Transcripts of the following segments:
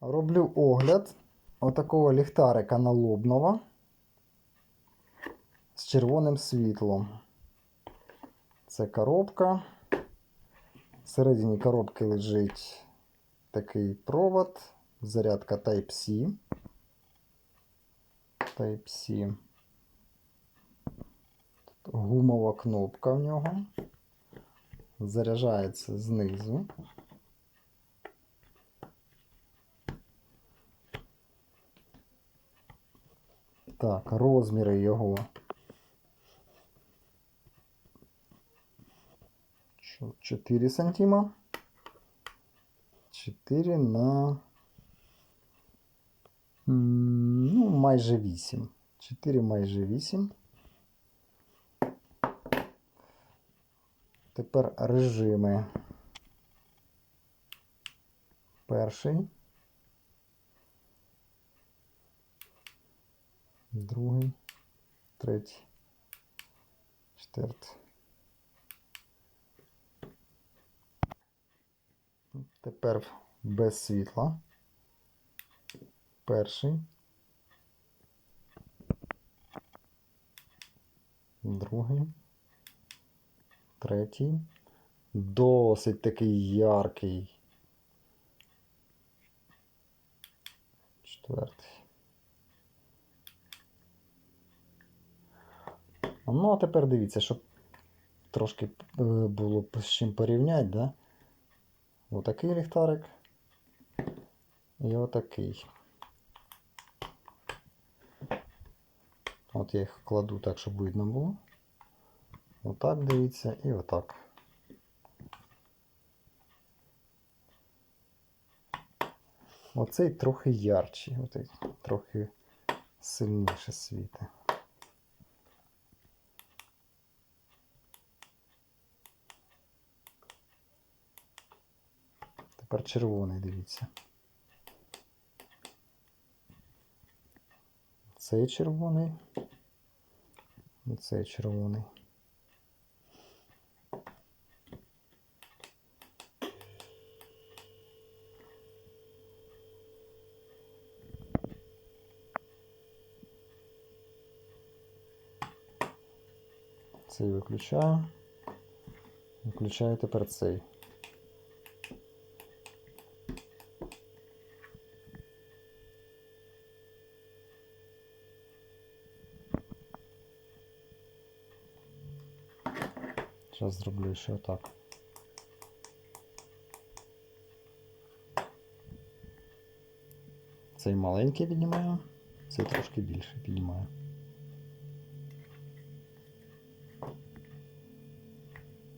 Роблю огляд отакого ліхтарика налобного з червоним світлом. Це коробка. Всередині коробки лежить такий провод, зарядка Type-C. Type-C. Гумова кнопка в нього. Заряджається знизу. Так, розміри його. Чо- 4 сантима. 4 на. Ну, майже 8. 4 майже 8. Тепер режими. Перший. Другий. Третій. Четвертий. Тепер без світла. Перший. Другий. Третій. Досить такий яркий. Четвертий. Ну, а тепер дивіться, щоб трошки е, було з чим порівняти, да? Отакий ліхтарик. І отакий. От я їх кладу так, щоб видно було. Отак дивіться і отак. Оцей трохи ярчий, оцей трохи сильніше світить. Тепер червоний, дивіться. Цей червоний. І цей червоний. Цей виключаю. Виключаю тепер цей. Зараз зроблю ще отак. Цей маленький піднімаю, цей трошки більше піднімаю.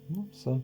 Ну, все.